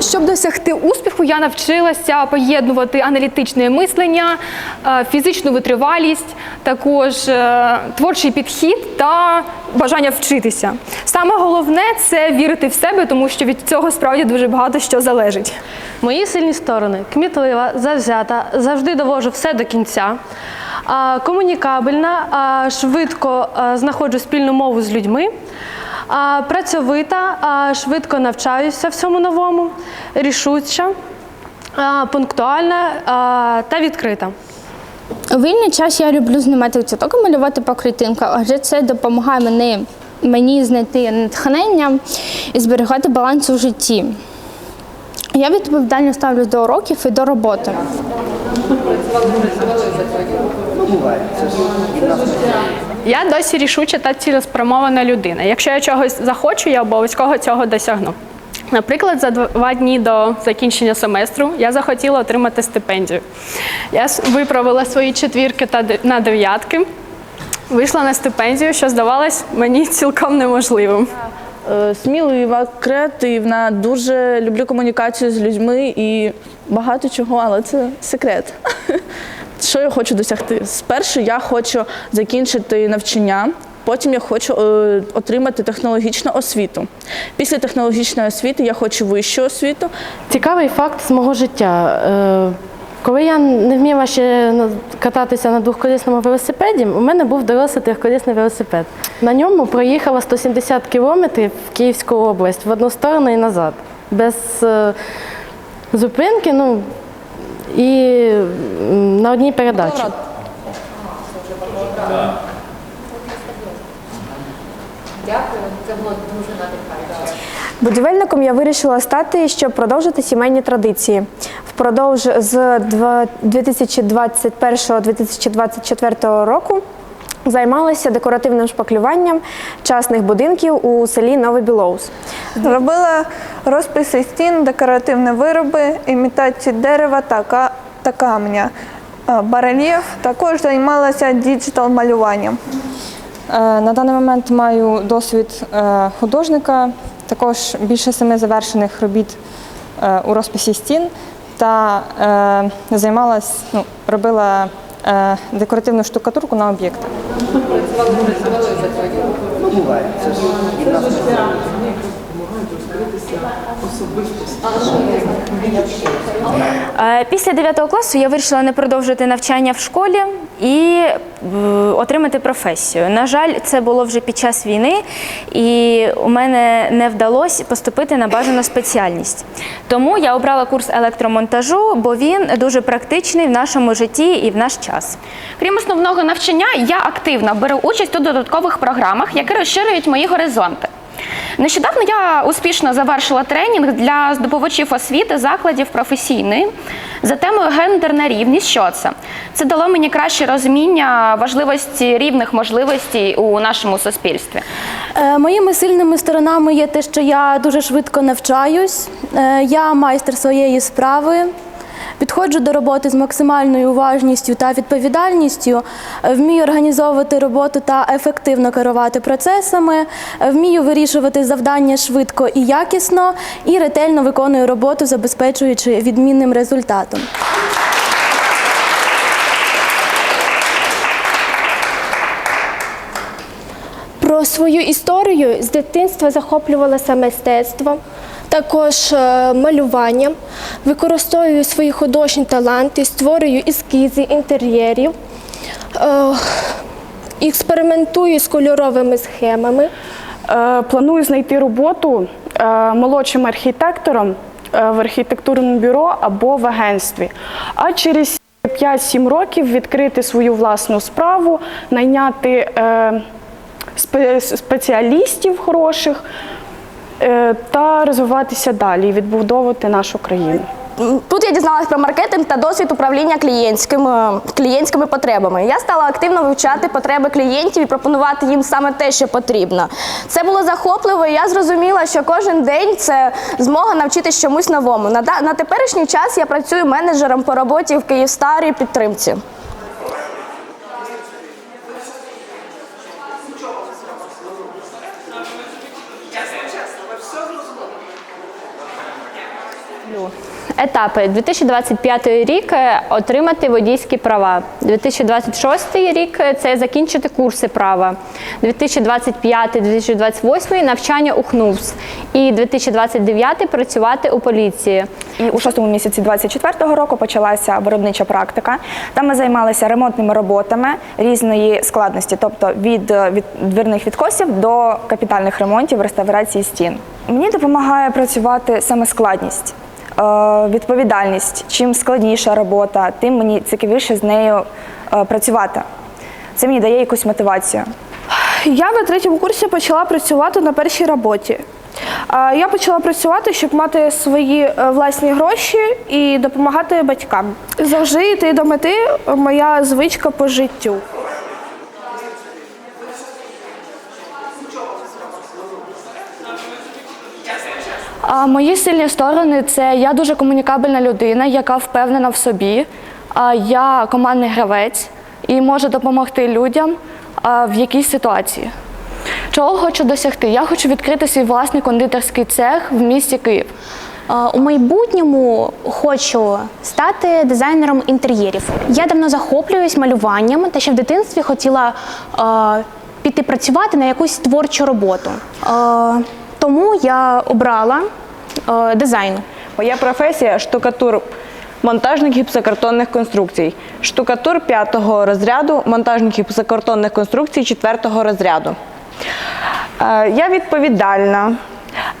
Щоб досягти успіху, я навчилася поєднувати аналітичне мислення, е, фізичну витривалість, також е, творчий підхід та бажання вчитися. Саме головне це вірити в себе, тому що від цього справді дуже багато що залежить. Мої сильні сторони кмітлива, завзята, завжди довожу все до кінця. Комунікабельна, швидко знаходжу спільну мову з людьми. Працьовита, швидко навчаюся всьому новому, рішуча, пунктуальна та відкрита. У вільний час я люблю знімати цвіток малювати по клітинках, адже це допомагає мені, мені знайти натхнення і зберігати баланс у житті. Я відповідально ставлюсь до уроків і до роботи. Я досі рішуча та цілеспрямована людина. Якщо я чогось захочу, я обов'язково цього досягну. Наприклад, за два дні до закінчення семестру я захотіла отримати стипендію. Я виправила свої четвірки та на дев'ятки, вийшла на стипендію, що здавалось мені цілком неможливим. Е, Смілива, креативна, дуже люблю комунікацію з людьми і багато чого, але це секрет. Що я хочу досягти? Спершу я хочу закінчити навчання, потім я хочу е, отримати технологічну освіту. Після технологічної освіти я хочу вищу освіту. Цікавий факт з мого життя. Е, Коли я не вміла ще кататися на двохколісному велосипеді, у мене був дорослий трьохколісний велосипед. На ньому проїхала 170 кілометрів в Київську область в одну сторону і назад. Без е, зупинки, ну і на одній передачі. Будівельником я вирішила стати, щоб продовжити сімейні традиції. Впродовж з два- 2021-2024 року займалася декоративним шпаклюванням частних будинків у селі Новий Білоус. Робила розписи стін, декоративні вироби, імітації дерева та, камня. Е, Барельєф також займалася діджитал-малюванням. Е, На даний момент маю досвід е, художника, також більше семи завершених робіт у розписі стін та займалась, ну, робила декоративну штукатурку на Е, Після 9 класу я вирішила не продовжити навчання в школі і е, отримати професію. На жаль, це було вже під час війни, і у мене не вдалося поступити на бажану спеціальність. Тому я обрала курс електромонтажу, бо він дуже практичний в нашому житті і в наш час. Крім основного навчання, я активно беру участь у додаткових програмах, які розширюють мої горизонти. Нещодавно я успішно завершила тренінг для здобувачів освіти закладів професійної за темою гендерна рівність. Що це? Це дало мені краще розуміння важливості рівних можливостей у нашому суспільстві. Е, Моїми сильними сторонами є те, що я дуже швидко навчаюсь, е, я майстер своєї справи. Підходжу до роботи з максимальною уважністю та відповідальністю, вмію організовувати роботу та ефективно керувати процесами, вмію вирішувати завдання швидко і якісно, і ретельно виконую роботу, забезпечуючи відмінним результатом. Про свою історію з дитинства захоплювалася мистецтвом, також е, малюванням. Використовую свої художні таланти, створюю ескізи інтер'єрів, е, експериментую з кольоровими схемами. Е, Планую знайти роботу молодшим архітектором в архітектурному бюро або в агентстві. А через 5-7 років відкрити свою власну справу, найняти спеціалістів хороших та розвиватися далі, і відбудовувати нашу країну. Тут я дізналась про маркетинг та досвід управління клієнтськими, клієнтськими потребами. Я стала активно вивчати потреби клієнтів і пропонувати їм саме те, що потрібно. Це було захопливо, і я зрозуміла, що кожен день це змога навчитись чомусь новому. На, на теперішній час я працюю менеджером по роботі в Київстарі підтримці. Етапи 2025 рік е, отримати водійські права. 2026 рік е, це закінчити курси права. 2025-2028 навчання у ХНУВС. І 2029 працювати у поліції. І у шостому місяці 24-го року почалася виробнича практика. Там ми займалися ремонтними роботами різної складності, тобто від, е, від дверних відкосів до капітальних ремонтів, реставрації стін. Мені допомагає працювати саме складність, відповідальність. Чим складніша робота, тим мені цікавіше з нею е, працювати. Це мені дає якусь мотивацію. Я на третьому курсі почала працювати на першій роботі. Я почала працювати, щоб мати свої е, власні гроші і допомагати батькам. Завжди йти до мети моя звичка по життю. Мої сильні сторони це я дуже комунікабельна людина, яка впевнена в собі. Я командний гравець і можу допомогти людям в якійсь ситуації. Чого хочу досягти? Я хочу відкрити свій власний кондитерський цех в місті Київ. У майбутньому хочу стати дизайнером інтер'єрів. Я давно захоплююсь малюванням та ще в дитинстві хотіла е, піти працювати на якусь творчу роботу. Е, тому я обрала е, дизайн. Моя професія штукатур. Монтажник гіпсокартонних конструкцій. Штукатур 5 розряду, монтажник гіпсокартонних конструкцій 4 розряду. Е, Я відповідальна,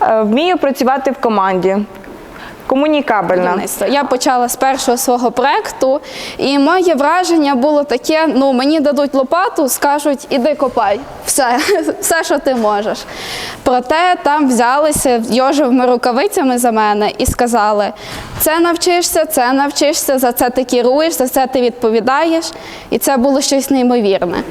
е, вмію працювати в команді, комунікабельна. Я почала з першого свого проекту, і моє враження було таке: ну мені дадуть лопату, скажуть, іди копай. Все, все, що ти можеш. Проте там взялися йожовими рукавицями за мене і сказали: це навчишся, це навчишся, за це ти керуєш, за це ти відповідаєш. І це було щось неймовірне.